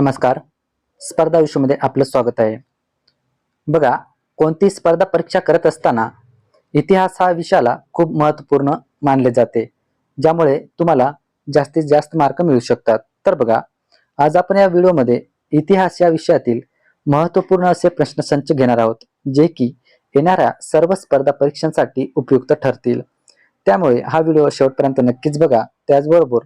नमस्कार. स्पर्धा विषयामध्ये आपलं स्वागत आहे. बघा कोणती स्पर्धा परीक्षा करत असताना इतिहास हा विषयाला खूप महत्त्वपूर्ण मानले जाते. ज्यामुळे तुम्हाला जास्तीत जास्त मार्क मिळू शकतात. तर बघा आज आपण या व्हिडिओमध्ये इतिहास या विषयातील महत्त्वपूर्ण असे प्रश्नसंच घेणार आहोत जे की येणाऱ्या सर्व स्पर्धा परीक्षांसाठी उपयुक्त ठरतील. त्यामुळे हा व्हिडिओ शेवटपर्यंत नक्कीच बघा. त्याचबरोबर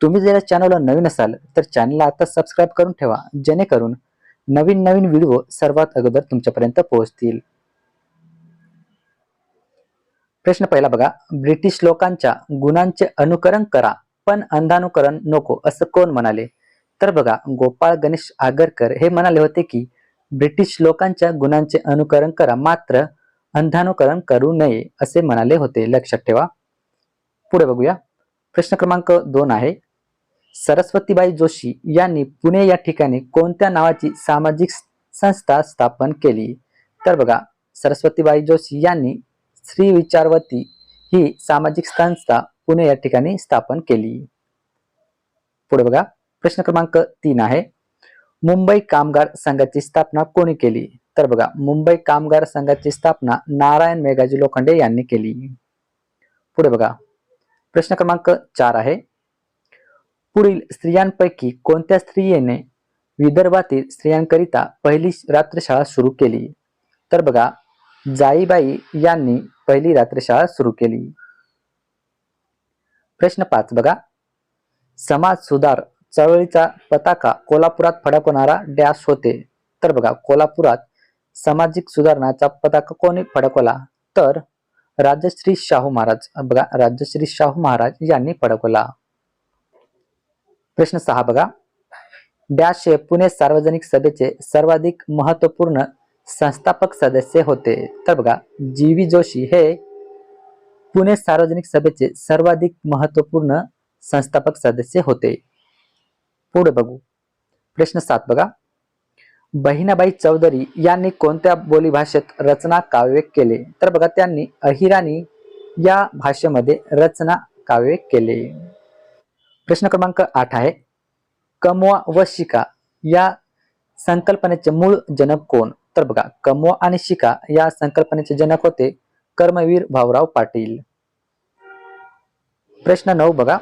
तुम्ही जर या चॅनलला नवीन असाल तर चॅनलला आता सबस्क्राईब करून ठेवा जेणेकरून नवीन नवीन व्हिडिओ सर्वात अगोदर तुमच्यापर्यंत पोहोचतील. प्रश्न पहिला बघा ब्रिटिश लोकांच्या गुणांचे अनुकरण करा पण अंधानुकरण नको असं कोण म्हणाले? तर बघा गोपाळ गणेश आगरकर हे म्हणाले होते की ब्रिटिश लोकांच्या गुणांचे अनुकरण करा मात्र अंधानुकरण करू नये असे म्हणाले होते. लक्षात ठेवा. पुढे बघूया. प्रश्न क्रमांक दोन आहे सरस्वतीबाई जोशी यांनी पुणे या ठिकाणी कोणत्या नावाची सामाजिक संस्था स्थापन केली? तर बघा सरस्वतीबाई जोशी यांनी श्री विचारवती ही सामाजिक संस्था पुणे या ठिकाणी स्थापन केली. पुढे बघा प्रश्न क्रमांक तीन आहे. मुंबई कामगार संघाची स्थापना कोणी केली? तर बघा मुंबई कामगार संघाची स्थापना नारायण मेघाजी लोखंडे यांनी केली. पुढे बघा प्रश्न क्रमांक चार आहे. पुढील स्त्रियांपैकी कोणत्या स्त्रियेने विदर्भातील स्त्रियांकरिता पहिली रात्रशाळा सुरू केली? तर बघा जाईबाई यांनी पहिली रात्रशाळा सुरू केली. प्रश्न पाच बघा. समाज सुधार चळवळीचा पताका कोल्हापुरात फडकवणारा डॅश होते. तर बघा कोल्हापुरात सामाजिक सुधारणाचा पताका कोणी फडकवला? तर राजश्री शाहू महाराज. बघा राजश्री शाहू महाराज यांनी फडकवला. प्रश्न सहा बघा. डॅश हे पुणे सार्वजनिक सभेचे सर्वाधिक महत्त्वपूर्ण संस्थापक सदस्य होते. तर बघा जी व्ही जोशी हे पुणे सार्वजनिक सभेचे सर्वाधिक महत्त्वपूर्ण संस्थापक सदस्य होते. पुढे बघू. प्रश्न सात बघा. बहिणाबाई चौधरी यांनी कोणत्या बोलीभाषेत रचना काव्य केले? तर बघा त्यांनी अहिराणी या भाषेमध्ये रचना काव्य केले. प्रश्न क्रमांक आठ आहे. कमवा व शिका या संकल्पनेचे मूळ जनक कोण? तर बघा कमवा आणि शिका या संकल्पनेचे जनक होते कर्मवीर भाऊराव पाटील. प्रश्न नऊ बघा.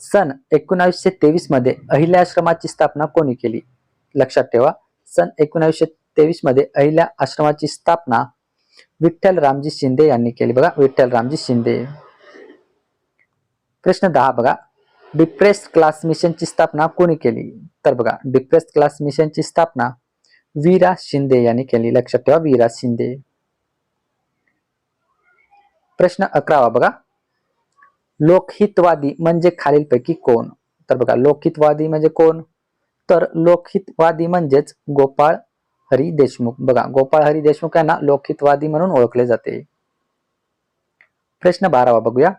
सन एकोणावीसशे तेवीसमध्ये अहिल्या आश्रमाची स्थापना कोणी केली? लक्षात ठेवा सन एकोणावीसशे तेवीसमध्ये अहिल्या आश्रमाची स्थापना विठ्ठल रामजी शिंदे यांनी केली. बघा विठ्ठल रामजी शिंदे. प्रश्न दहा बघा. डिप्रेस्ड क्लास मिशनची स्थापना कोणी केली? तर बघा डिप्रेस्ड क्लास मिशनची स्थापना वीरा शिंदे यांनी केली. लक्षात ठेवा वीरा शिंदे. प्रश्न अकरावा बघा. लोकहितवादी म्हणजे खालीलपैकी कोण? तर बघा लोकहितवादी म्हणजे कोण? तर लोकहितवादी म्हणजेच गोपाळ हरी देशमुख. बघा गोपाळ हरी देशमुख यांना लोकहितवादी म्हणून ओळखले जाते. प्रश्न बारावा बघूया.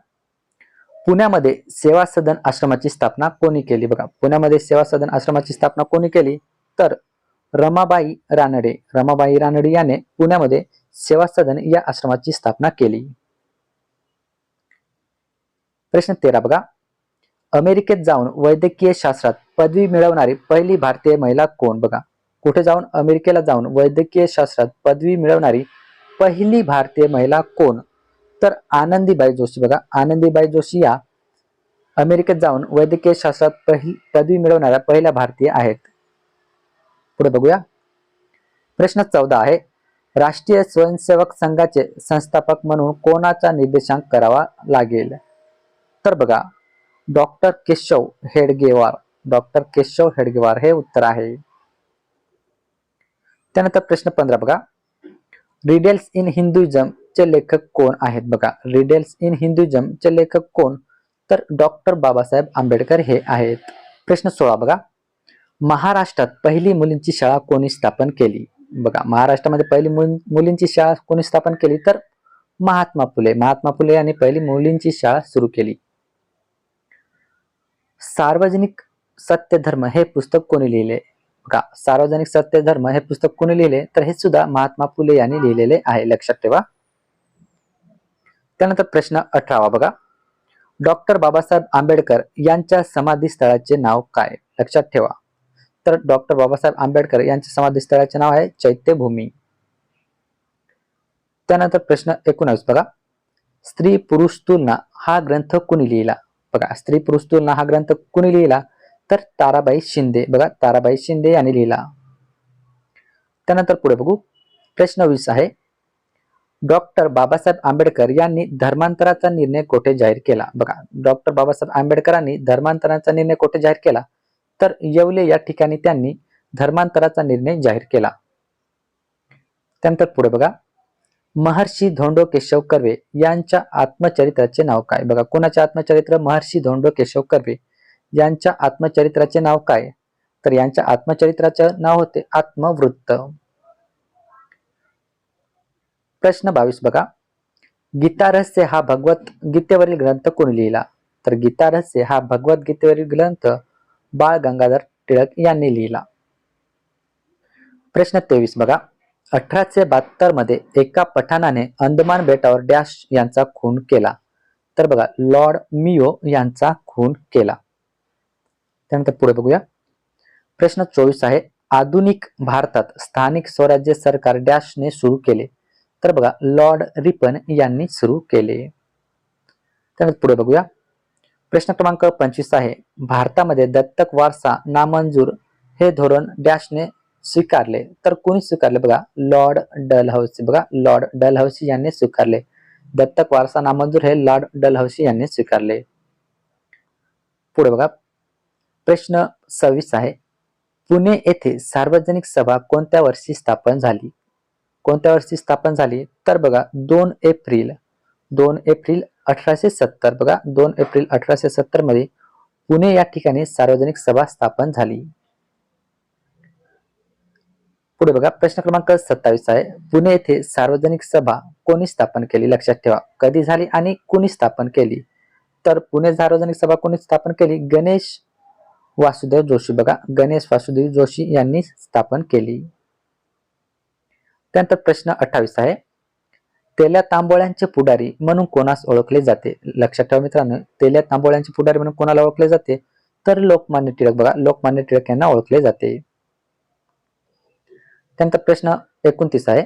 पुण्यामध्ये सेवा सदन आश्रमाची स्थापना कोणी केली? बघा पुण्यामध्ये सेवा सदन आश्रमाची स्थापना कोणी केली? तर रमाबाई रानडे. रमाबाई रानडे याने पुण्यामध्ये सेवा सदन या आश्रमाची स्थापना केली. प्रश्न तेरा बघा. अमेरिकेत जाऊन वैद्यकीय शास्त्रात पदवी मिळवणारी पहिली भारतीय महिला कोण? बघा कुठे जाऊन? अमेरिकेला जाऊन वैद्यकीय शास्त्रात पदवी मिळवणारी पहिली भारतीय महिला कोण? तर आनंदीबाई जोशी. बघा आनंदीबाई जोशी या अमेरिकेत जाऊन वैद्यकीय शास्त्रात पहिली पदवी मिळवणाऱ्या पहिल्या भारतीय आहेत. पुढे बघूया. प्रश्न चौदा आहे. राष्ट्रीय स्वयंसेवक संघाचे संस्थापक म्हणून कोणाचा निर्देशांक करावा लागेल? तर बघा डॉक्टर केशव हेडगेवार. डॉक्टर केशव हेडगेवार हे उत्तर आहे. त्यानंतर प्रश्न पंधरा बघा. रिडेल्स इन हिंदुइझम चे लेखक कोण आहेत? बघा रिडेल्स इन हिंदुजम चे लेखक कोण? तर डॉक्टर बाबासाहेब आंबेडकर हे आहेत. प्रश्न सोळा बघा. महाराष्ट्रात पहिली मुलींची शाळा कोणी स्थापन केली? बघा महाराष्ट्रामध्ये पहिली मुली- मुलींची शाळा कोणी स्थापन केली? तर महात्मा फुले. महात्मा फुले यांनी पहिली मुलींची शाळा सुरू केली. सार्वजनिक सत्यधर्म हे पुस्तक कोणी लिहिले? बघा सार्वजनिक सत्यधर्म हे पुस्तक कोणी लिहिले? तर हे सुद्धा महात्मा फुले यांनी लिहिलेले आहे. लक्षात ठेवा. त्यानंतर प्रश्न अठरावा बघा. डॉक्टर बाबासाहेब आंबेडकर यांच्या समाधी स्थळाचे नाव काय? लक्षात ठेवा. तर डॉक्टर बाबासाहेब आंबेडकर यांच्या समाधी स्थळाचे नाव आहे चैत्यभूमी. त्यानंतर प्रश्न एकोणावीस बघा. स्त्री पुरुष तुलना हा ग्रंथ कुणी लिहिला? बघा स्त्री पुरुष तुलना हा ग्रंथ कुणी लिहिला? तर ताराबाई शिंदे. बघा ताराबाई शिंदे यांनी लिहिला. त्यानंतर पुढे बघू. प्रश्न वीस आहे. डॉक्टर बाबासाहेब आंबेडकर यांनी धर्मांतराचा निर्णय कोठे जाहीर केला? बघा डॉक्टर बाबासाहेब आंबेडकरांनी धर्मांतराचा निर्णय कोठे जाहीर केला? तर येवले या ठिकाणी त्यांनी धर्मांतराचा निर्णय जाहीर केला. त्यानंतर पुढे बघा. महर्षी धोंडो केशव कर्वे यांच्या आत्मचरित्राचे नाव काय? बघा कोणाचे आत्मचरित्र? महर्षी धोंडो केशव कर्वे यांच्या आत्मचरित्राचे नाव काय? तर यांच्या आत्मचरित्राचे नाव होते आत्मवृत्त. प्रश्न बावीस बघा. गीता रहस्य हा भगवत गीतेवरील ग्रंथ कोणी लिहिला? तर गीता रहस्य हा भगवद्गीतेवरील ग्रंथ बाळ गंगाधर टिळक यांनी लिहिला. प्रश्न तेवीस बघा. अठराशे बहात्तरमध्ये एका पठाणाने अंदमान बेटावर डॅश यांचा खून केला. तर बघा लॉर्ड मियो यांचा खून केला. त्यानंतर पुढे बघूया. प्रश्न चोवीस आहे. आधुनिक भारतात स्थानिक स्वराज्य सरकार डॅशने सुरू केले. तर बघा लॉर्ड रिपन यांनी सुरू केले. त्यानंतर पुढे बघूया. प्रश्न क्रमांक पंचवीस आहे. भारतामध्ये दत्तक वारसा नामंजूर हे धोरण डॅशने स्वीकारले. तर कोणी स्वीकारले? बघा लॉर्ड डलहौसी. बघा लॉर्ड डलहौसी यांनी स्वीकारले. दत्तक वारसा नामंजूर हे लॉर्ड डलहौसी यांनी स्वीकारले. पुढे बघा. प्रश्न सव्वीस आहे. पुणे येथे सार्वजनिक सभा कोणत्या वर्षी स्थापन झाली? कोणत्या वर्षी स्थापन झाली? तर बघा दोन एप्रिल दोन एप्रिल अठराशे सत्तर. बघा दोन एप्रिल अठराशे सत्तरमध्ये पुणे या ठिकाणी सार्वजनिक सभा स्थापन झाली. पुढे बघा प्रश्न क्रमांक सत्तावीस आहे. पुणे येथे सार्वजनिक सभा कोणी स्थापन केली? लक्षात ठेवा. कधी झाली आणि कुणी स्थापन केली? तर पुणे सार्वजनिक सभा कोणी स्थापन केली? गणेश वासुदेव जोशी. बघा गणेश वासुदेव जोशी यांनी स्थापन केली. त्यानंतर प्रश्न अठ्ठावीस आहे. तेल्या तांबोळ्यांचे पुढारी म्हणून कोणास ओळखले जाते? लक्षात ठेवा मित्रांनो तेल्या तांबोळ्यांचे पुढारी म्हणून कोणाला ओळखले जाते? तर लोकमान्य टिळक बघा लोकमान्य टिळक यांना ओळखले जाते. त्यानंतर प्रश्न एकोणतीस आहे.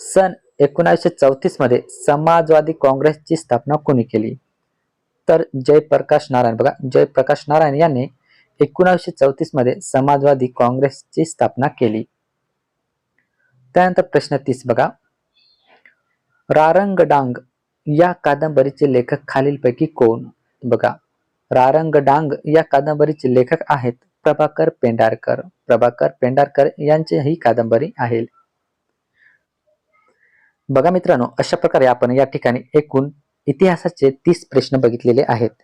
सन एकोणीसशे चौतीसमध्ये समाजवादी काँग्रेसची स्थापना कोणी केली? तर जयप्रकाश नारायण बघा जयप्रकाश नारायण यांनी एकोणीसशे चौतीसमध्ये समाजवादी काँग्रेसची स्थापना केली. त्यानंतर प्रश्न तीस बघा. रारंग डांग या कादंबरीचे लेखक खालीलपैकी कोण? बघा. रारंग डांग या कादंबरीचे लेखक आहेत प्रभाकर पेंढारकर. प्रभाकर पेंढारकर यांची ही कादंबरी आहे. बघा मित्रांनो अशा प्रकारे आपण या ठिकाणी एकूण इतिहासाचे तीस प्रश्न बघितलेले आहेत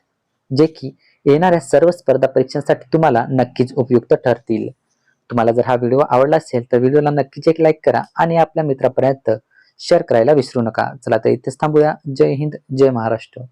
जे की येणाऱ्या सर्व स्पर्धा परीक्षांसाठी तुम्हाला नक्कीच उपयुक्त ठरतील. तुम्हाला जर हा व्हिडिओ आवडला असेल तर व्हिडिओला नक्कीच एक लाईक करा आणि आपल्या मित्रापर्यंत शेअर करायला विसरू नका. चला तर इथेच थांबूया. जय हिंद जय महाराष्ट्र.